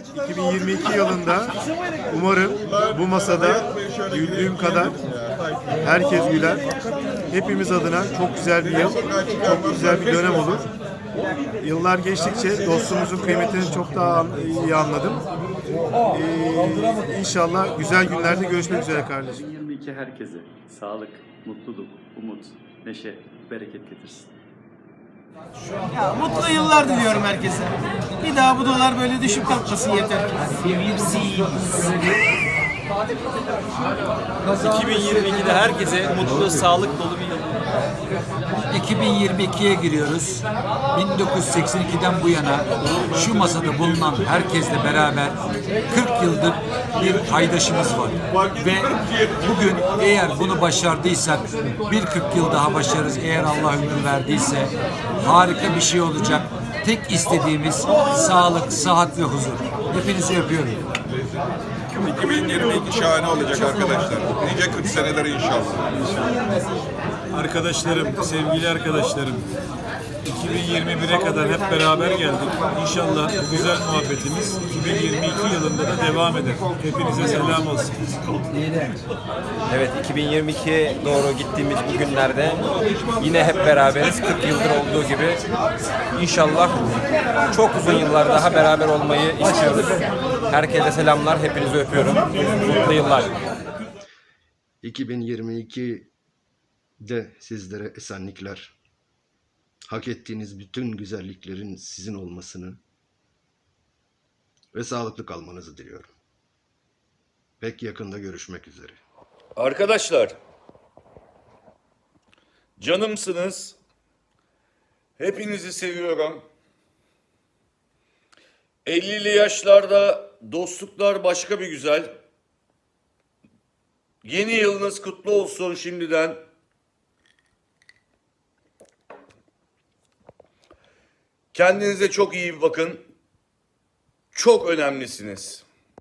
2022 yılında umarım bu masada güldüğüm kadar herkes güler. Hepimiz adına çok güzel bir yıl, çok güzel bir dönem olur. Yıllar geçtikçe dostumuzun kıymetini çok daha iyi anladım. Ee, inşallah güzel günlerde görüşmek üzere kardeşim. 2022 herkese sağlık, mutluluk, umut, neşe, bereket getirsin. Ya, mutlu yıllar diliyorum herkese. Bir daha bu dolar böyle düşüp kalkmasın yeter. 2022'de herkese mutlu, sağlık dolu bir yıl. 2022'ye giriyoruz. 1982'den bu yana şu masada bulunan herkesle beraber 40 yıldır bir paydaşımız var. Ve bugün eğer bunu başardıysak bir 40 yıl daha başarırız eğer Allah ömür verdiyse harika bir şey olacak. Tek istediğimiz sağlık, sıhhat ve huzur. Hepinizi öpüyorum. 2022 şahane olacak arkadaşlar. Nice 40 seneler inşallah. Arkadaşlarım, sevgili arkadaşlarım, 2021'e kadar hep beraber geldik. İnşallah bu güzel muhabbetimiz 2022 yılında da devam eder. Hepinize selam olsun. Evet 2022'ye doğru gittiğimiz bu günlerde yine hep beraberiz. 40 yıldır olduğu gibi inşallah çok uzun yıllar daha beraber olmayı istiyoruz. Herkese selamlar, hepinizi öpüyorum. Mutlu yıllar. 2022'de sizlere esenlikler, hak ettiğiniz bütün güzelliklerin sizin olmasını ve sağlıklı kalmanızı diliyorum. Pek yakında görüşmek üzere. Arkadaşlar, canımsınız. Hepinizi seviyorum. 50'li yaşlarda dostluklar başka bir güzel. Yeni yılınız kutlu olsun şimdiden. Kendinize çok iyi bakın. Çok önemlisiniz.